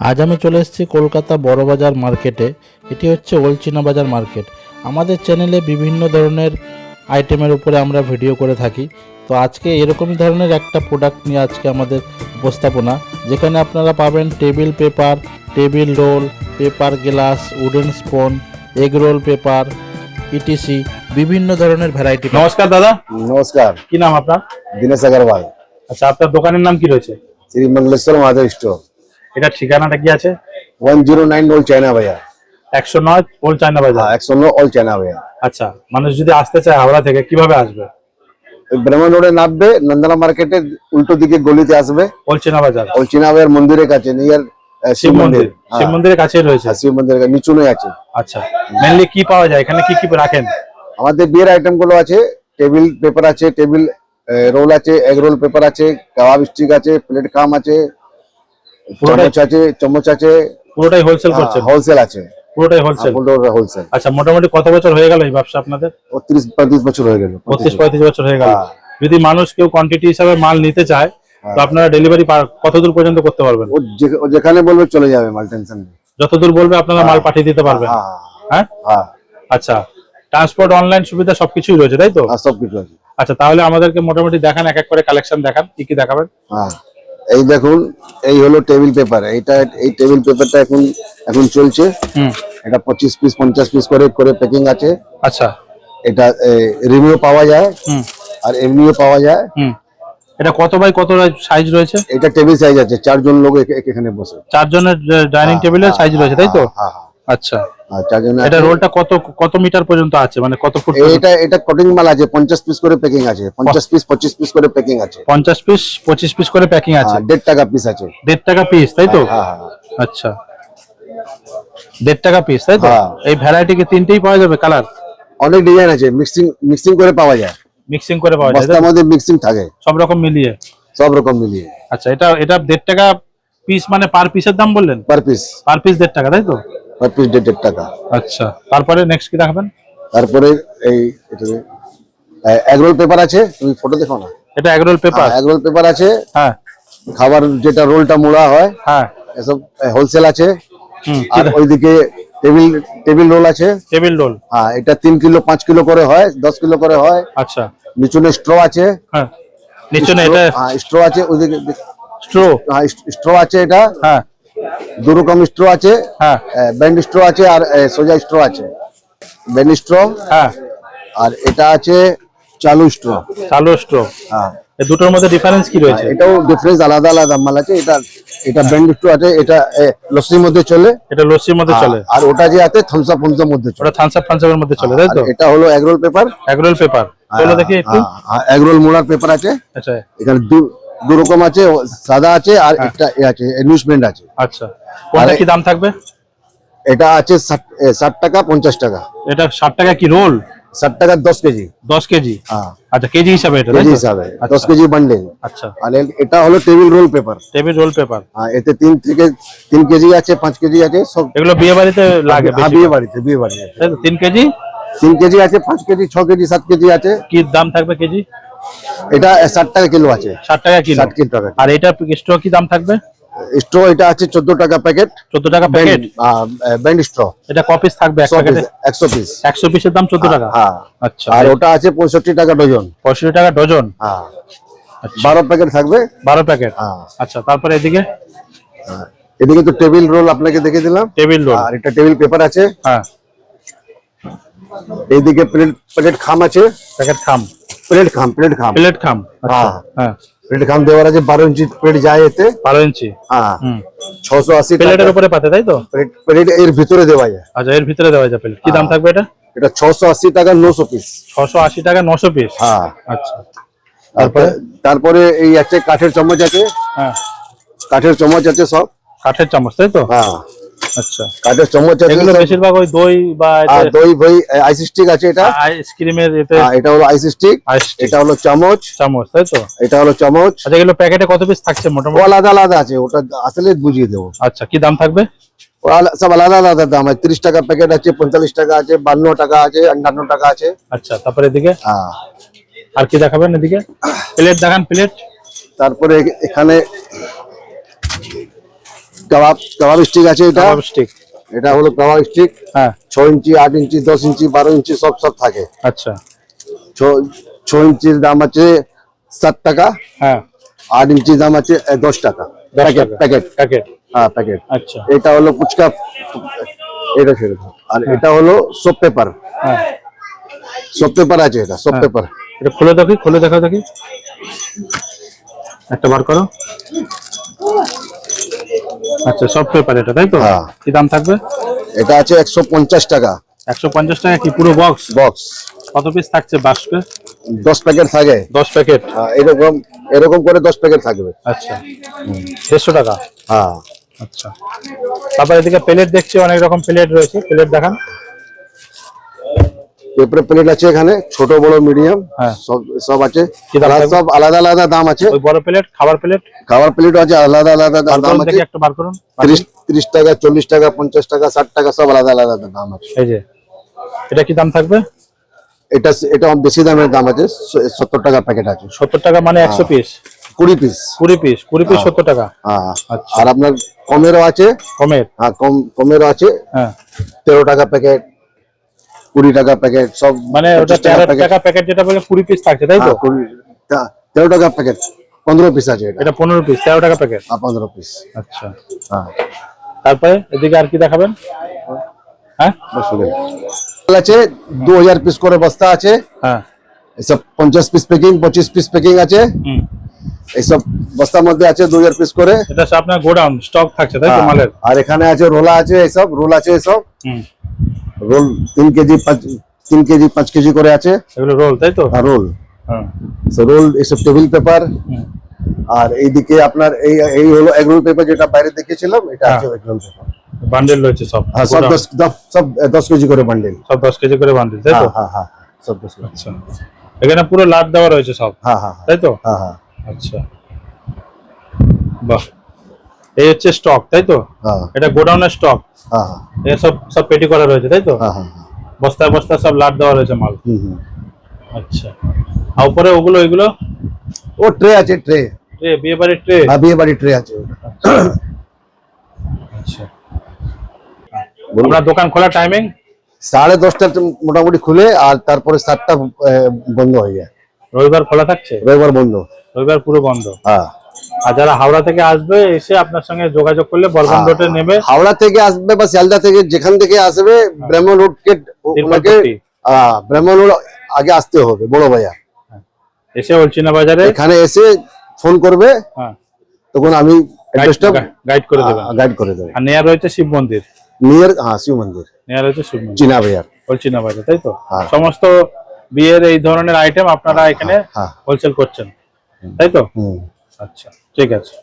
আজ আমি চলে এসেছি কলকাতা বড়বাজার মার্কেটে। এটি হচ্ছে ওলচিনা বাজার মার্কেট। আমাদের চ্যানেলে বিভিন্ন ধরনের আইটেমের উপরে আমরা ভিডিও করে থাকি। তো আজকে এরকমই ধরনের একটা প্রোডাক্ট নিয়ে আজকে আমাদের উপস্থাপনা যেখানে আপনারা পাবেন table paper table roll paper glass wooden spoon egg roll paper etc বিভিন্ন ধরনের ভ্যারাইটি নমস্কার দাদা। নমস্কার। কি নাম আপনার? দিনেশ আগরওয়াল। আচ্ছা আপনার দোকানের নাম কি রয়েছে? শ্রী মঙ্গলেশ্বর মাধব স্টোর এটা ঠিকানাটা কি আছে? ওয়ান জিরো নাইন ওল চায়না ভাইয়া একশো নয় ওল্ড চায়না বাজার হ্যাঁ একশো নো অল চায়না ভাইয়া আচ্ছা মানুষ যদি আসতে চায় হাওড়া থেকে কীভাবে আসবে? ব্রাহ্মণ রোডে নামবে নন্দনা মার্কেটের উল্টো দিকে গলিতে আসবে। ওল্ড চেনা বাজার ওল চিনা ভাইয়ের মন্দিরের কাছে নিয়ার শিব মন্দির। শিব মন্দিরের কাছেই রয়েছে। হ্যাঁ, শিব মন্দিরের কাছে নিচুনে আছে। আচ্ছা মেনলি কি পাওয়া যায়? এখানে কি কি রাখেন? আমাদের বিয়ের আইটেমগুলো আছে টেবিল পেপার আছে টেবিল রোল আছে এগ রোল পেপার আছে কাবাব স্টিক আছে প্লেট খাম আছে চামচ আছে চামচ আছে। পুরোটাই হোলসেল করছেন? হোলসেল আছে। পুরোটাই হোলসেল হোলসেল আচ্ছা মোটামুটি কত বছর হয়ে গেল এই ব্যবসা আপনাদের? বছর হয়ে গেল বছর হয়ে গেল। হ্যাঁ। যদি মানুষ কেউ কোয়ান্টিটি হিসাবে মাল নিতে চায় তো আপনারা ডেলিভারি কত দূর পর্যন্ত করতে পারবেন? ও যেখানে বলবে চলে যাবে মাল টেনশন নেই। যত বলবে আপনারা মাল পাঠিয়ে দিতে পারবেন। হ্যাঁ। হ্যাঁ? হ্যাঁ। আচ্ছা ট্রান্সপোর্ট অনলাইন সুবিধা সবকিছুই রয়েছে তাই তো? হ্যাঁ সব কিছু আছে। আচ্ছা তাহলে আমাদেরকে মোটামুটি দেখান এক এক করে কালেকশন দেখান কি কি দেখাবেন? হ্যাঁ। এই দেখুন এই হলো টেবিল পেপার এটা এই টেবিল পেপারটা এখন এখন চলছে। হুম। এটা পঁচিশ পিস পঞ্চাশ পিস করে করে প্যাকিং আছে। আচ্ছা। এটা রিভিউ পাওয়া যায়। হুম। আর এমনিও পাওয়া যায়। হুম। এটা কত বাই কত সাইজ রয়েছে? এটা টেবিল সাইজ আছে চারজন লোক এখ- এখ- এখানে বসে। চারজনের ডাইনিং টেবিলের সাইজ রয়েছে তাই তো? হ্যাঁ হ্যাঁ। আচ্ছা। চারজন এটা রোলটা কত কত মিটার পর্যন্ত আছে? মানে কত ফুট এটা এটা কটিং মাল আছে পঞ্চাশ পিস করে প্যাকিং আছে পঞ্চাশ পিস পঁচিশ পিস করে প্যাকিং আছে। পঞ্চাশ পিস পঁচিশ পিস করে প্যাকিং আছে? হ্যাঁ, টাকা পিস আছে। দেড় টাকা পিস তাই তো? হ্যাঁ হ্যাঁ আচ্ছা। দেড় টাকা পিস তাই তো। এই ভ্যারাইটি কি তিনটেই পাওয়া যাবে কালার অনেক ডিজাইন আছে মিক্সিং মিক্সিং করে পাওয়া যায়। মিক্সিং করে পাওয়া যায় তাই বস্তার মধ্যে মিক্সিং থাকে। সব রকম মিলিয়ে? সব রকম মিলিয়ে। আচ্ছা এটা এটা দেড় টাকা পিস মানে পার পিসের দাম বললেন? পার পিস পার পিস দেড় টাকা তাই তো? পিস দেড় টাকা। আচ্ছা তারপরে নেক্সট কি দেখাবেন? তারপরে এই এগরোল পেপার আছে তুমি ফটো দেখো না? এটা এগরোল পেপার এগরোল পেপার আছে। হ্যাঁ। খাবার যেটা রোলটা মোড়া হয় হ্যাঁ। এসব হোলসেল আছে। আর ওইদিকে টেবিল টেবিল রোল আছে। টেবিল রোল হ্যাঁ এটা তিন কিলো পাঁচ কিলো করে হয় দশ কিলো করে হয়। আচ্ছা। নিচুনে স্ট্র আছে। হ্যাঁ নিচনে এটা হ্যাঁ স্ট্র আছে ওইদিকে স্ট্রো হ্যাঁ স্ট্র আছে এটা। হ্যাঁ। দু রকম স্ট্র আছে হ্যাঁ। ব্যান্ড স্ট্র আছে আর সোজা স্ট্র আছে। ব্যান্ড স্ট্র হ্যাঁ। আর এটা আছে চালু স্ট্র। চালু স্ট্রো। হ্যাঁ। এই দুটোর মধ্যে ডিফারেন্স কি রয়েছে? এটাও ডিফারেন্স আলাদা আলাদা মাল আছে। এটা এটা ব্যান্ড স্ট্র আছে এটা লস্যির মধ্যে চলে। এটা লস্যির মধ্যে চলে। আর ওটা যে আছে থামস আপ ফামস মধ্যে চলে। ওটা থামস আপ ফামস এর মধ্যে চলে তাই তো? এটা হলো এগরোল পেপার এগরোল পেপার চলো দেখি একটু। এগরোল মোড়ার পেপার আছে। আচ্ছা। এখানে দু দু রকম আছে সাদা আছে আর একটা এ আছে নিউজমেন্ট আছে। আচ্ছা। কোনটা কি দাম থাকবে? এটা আছে ষাট টাকা পঞ্চাশ টাকা। এটা ষাট টাকা কি রোল? ষাট টাকা দশ কেজি। দশ কেজি? হ্যাঁ। আচ্ছা কেজি হিসাবে এটা কেজি হিসাবে আচ্ছা। দশ কেজি বান্ডেল আচ্ছা। আর এটা হলো table roll paper table roll paper এতে তিন থেকে তিন কেজি আছে পাঁচ কেজি আছে সব এগুলো বিয়ে বাড়িতে লাগে হ্যাঁ, বিয়ে বাড়িতে বিয়ে বাড়ি আছে তাই তিন কেজি? তিন কেজি আছে পাঁচ কেজি ছ কেজি সাত কেজি আছে। কি দাম থাকবে কেজি? এটা ষাট টাকা কিলো আছে। ষাট টাকা কিলো। ষাট কিলো টাকা। আর এটা স্ট্র কি দাম থাকবে? স্ট্র এটা আছে চোদ্দ টাকা প্যাকেট চোদ্দ টাকা প্যাকেট ব্যান্ড স্ট্র এটা কপিস থাকবে এক প্যাকেটে একশো পিস একশো পিসের দাম চোদ্দ টাকা? হ্যাঁ। আচ্ছা। আর ওটা আছে পঁয়ষট্টি টাকা ডজন পঁয়ষট্টি টাকা ডজন হ্যাঁ। আচ্ছা। বারো প্যাকেট থাকবে। বারো প্যাকেট হ্যাঁ। আচ্ছা তারপরে এদিকে? হ্যাঁ। এদিকে তো টেবিল রোল আপনাকে দেখে দিলাম। টেবিল রোল আর এটা টেবিল পেপার আছে। হ্যাঁ। এইদিকে প্লেট প্লেট খাম আছে। প্যাকেট খাম। প্লেট খাম প্লেট খাম। প্লেট খাম আচ্ছা হ্যাঁ। হ্যাঁ। প্লেট খাম দেওয়ার আছে বারো ইঞ্চি প্লেট যায় এতে। বারো ইঞ্চি? হ্যাঁ। হুম। ছশো আশি প্লেটের উপরে পাতে তাই তো? প্লেট প্লেট এর ভিতরে দেওয়া যায়। আচ্ছা এর ভিতরে দেওয়া যায় প্লেট কি দাম থাকবে এটা? এটা ছশো আশি টাকা নশো পিস ছশো আশি টাকা নশো পিস হ্যাঁ। আচ্ছা। তারপরে তারপরে এই আছে কাঠের চামচ আছে। হ্যাঁ। কাঠের চামচ আছে সব। কাঠের চামচ তাই তো? হ্যাঁ। আচ্ছা। কাঠের চামচ আছে এগুলো বেশিরভাগ ওই দই বা আর দই ফই আইস স্টিক আছে এটা। আইসক্রিমের এতে হ্যাঁ, এটা হলো আইস স্টিক এটা হলো চামচ। চামচ তাই তো? এটা হলো চামচ। আচ্ছা এগুলো প্যাকেটে কত পিস থাকছে মোটামুটি? আলাদা আলাদা আছে ওটা আসলে বুঝিয়ে দেবো। আচ্ছা কি দাম থাকবে? সব আলাদা আলাদা দাম আছে। তিরিশ টাকা প্যাকেট আছে পঁয়তাল্লিশ টাকা আছে বান্ন টাকা আছে আটান্ন টাকা আছে। আচ্ছা তারপরে এদিকে? হ্যাঁ। আর কি দেখাবেন এদিকে? প্লেট দেখান প্লেট। তারপরে এখানে কাবাব কাবাব স্টিক আছে এটা। কাবাব স্টিক এটা হলো কাবাব স্টিক হ্যাঁ। ছ ইঞ্চি আট ইঞ্চি দশ ইঞ্চি বারো ইঞ্চি সব সব থাকে। আচ্ছা। ছ ইঞ্চির দাম আছে সাত টাকা। হ্যাঁ। আট ইঞ্চির দাম আছে দশ টাকা। Packet packet. প্যাকেট। হ্যাঁ প্যাকেট। আচ্ছা। এটা হলো ফুচকা। এটা ছেড়ে। আর এটা হলো সোপ পেপার। হ্যাঁ। সোপ পেপার আছে এটা সোপ হ্যাঁ। পেপার। এটা খুলে দেখি খুলে দেখা দেখি। একটা বার করো। আচ্ছা সব পেপার এটা তাই তো? হ্যাঁ। কি দাম থাকবে? এটা আছে একশো পঞ্চাশ টাকা। একশো পঞ্চাশ টাকা কি পুরো বক্স বক্স কত পিস থাকছে বাস্কে দশ প্যাকেট থাকে। দশ প্যাকেট এরকম এরকম করে দশ প্যাকেট থাকবে। আচ্ছা। দেড়শো টাকা? হ্যাঁ। আচ্ছা। তারপর এদিকে প্লেট দেখছি অনেক রকম প্লেট রয়েছে। প্লেট দেখান। পেপার প্লেট আছে এখানে ছোট বড় মিডিয়াম হ্যাঁ। সব সব আছে? সব আলাদা আলাদা দাম আছে। ওই বড় প্লেট খাবার প্লেট খাবার প্লেটও আছে আলাদা আলাদা দাম আছে। একটা বার করুন। টাকা চল্লিশ টাকা পঞ্চাশ টাকা ষাট টাকা সব আলাদা আলাদা দাম আছে। এই যে এটা কি দাম থাকবে? এটা এটা বেশি দামের দাম আছে সত্তর টাকা প্যাকেট আছে। সত্তর টাকা মানে একশো পিস কুড়ি পিস কুড়ি পিস কুড়ি পিস সত্তর টাকা। হ্যাঁ। আচ্ছা। আর আপনার কমেরও আছে। কমের? হ্যাঁ কম কমেরও আছে। হ্যাঁ। তেরো টাকা প্যাকেট কুড়ি টাকা প্যাকেট সব মানে ওটা তেরো। টাকা প্যাকেট যেটা বলে কুড়ি পিস থাকছে তাই তো? হ্যাঁ, তেরো টাকা প্যাকেট পনেরো পিস আছে এটা। পনেরো পিস তেরো টাকা প্যাকেট পনেরো পিস আচ্ছা। হ্যাঁ। তারপরে এদিকে আর কি দেখাবেন? হ্যাঁ। আছে দু হাজার পিস করে বস্তা আছে। হ্যাঁ। এসব পঞ্চাশ পিস প্যাকিং পঁচিশ পিস প্যাকিং আছে। হুম। এইসব বস্তার মধ্যে আছে দু হাজার পিস করে। এটা আপনার গোডাউন স্টক থাকছে তাই তো হ্যাঁ, মালের? আর এখানে আছে রোলা আছে এইসব রোল আছে এসব। হুম। রোল তিন কেজি পাঁচ তিন কেজি পাঁচ কেজি করে আছে। এগুলো রোল তাই তো? আর রোল। হ্যাঁ। রোল এসব টেবিল পেপার। আর এইদিকে আপনার এই এই হলো এগরোল পেপার যেটা বাইরে দেখেছিলাম এটা হ্যাঁ। আছে এগরোল পেপার বান্ডেল রয়েছে সব। হ্যাঁ সব। দশ সব দশ কেজি করে বান্ডেল সব দশ কেজি করে বান্ডেল তাই তো? হ্যাঁ হ্যাঁ হ্যাঁ সব দশ আচ্ছা। এখানে পুরো লাট দেওয়া রয়েছে সব। হ্যাঁ হ্যাঁ। তাই তো? হ্যাঁ হ্যাঁ। আচ্ছা। বাহ। এই হচ্ছে স্টক তাই তো? হ্যাঁ। এটা গোডাউনের স্টক হ্যাঁ হ্যাঁ। সব সব পেটি করা রয়েছে তাই তো? হ্যাঁ হ্যাঁ হ্যাঁ। বস্তায় বস্তায় সব লাট দেওয়া রয়েছে মাল। আচ্ছা। আর উপরে ওগুলো এগুলো? ও ট্রে আছে ট্রে ট্রে বিয়ে বাড়ির ট্রে হ্যাঁ বিয়ে বাড়ি ট্রে আছে। আচ্ছা। আপনার দোকান খোলা টাইমিং সাড়ে দশটা মোটামুটি খুলে আর তারপরে সাতটা বন্ধ হয়ে যায়। রবিবার খোলা থাকছে? রবিবার বন্ধ। রবিবার পুরো বন্ধ? হ্যাঁ। আর যারা হাওড়া থেকে আসবে এসে আপনার সঙ্গে যোগাযোগ করলে বর্ধমান হ্যাঁ। রোডে নেমে হাওড়া থেকে আসবে বা শিয়ালদা থেকে যেখান থেকে আসবে ব্রাহ্মণ রোড কে ওনাকে ব্রাহ্মণ রোড আগে আসতে হবে বড় বাজার এসে অলচিনা বাজারে। এখানে এসে ফোন করবে হ্যাঁ। তখন আমি অ্যাড্রেসটা গাইড করে দেবেন গাইড করে দেবো। আর নেয়ার রয়েছে শিব মন্দির। নিয়ার হ্যাঁ শিব মন্দির। নেয়ার রয়েছে শিব মন্দির। চিনা বাজার অলচিনা বাজার তাই তো? হ্যাঁ। সমস্ত বিয়ের এই ধরনের আইটেম আপনারা এখানে হ্যাঁ হোলসেল করছেন তাই তো? আচ্ছা ঠিক আছে।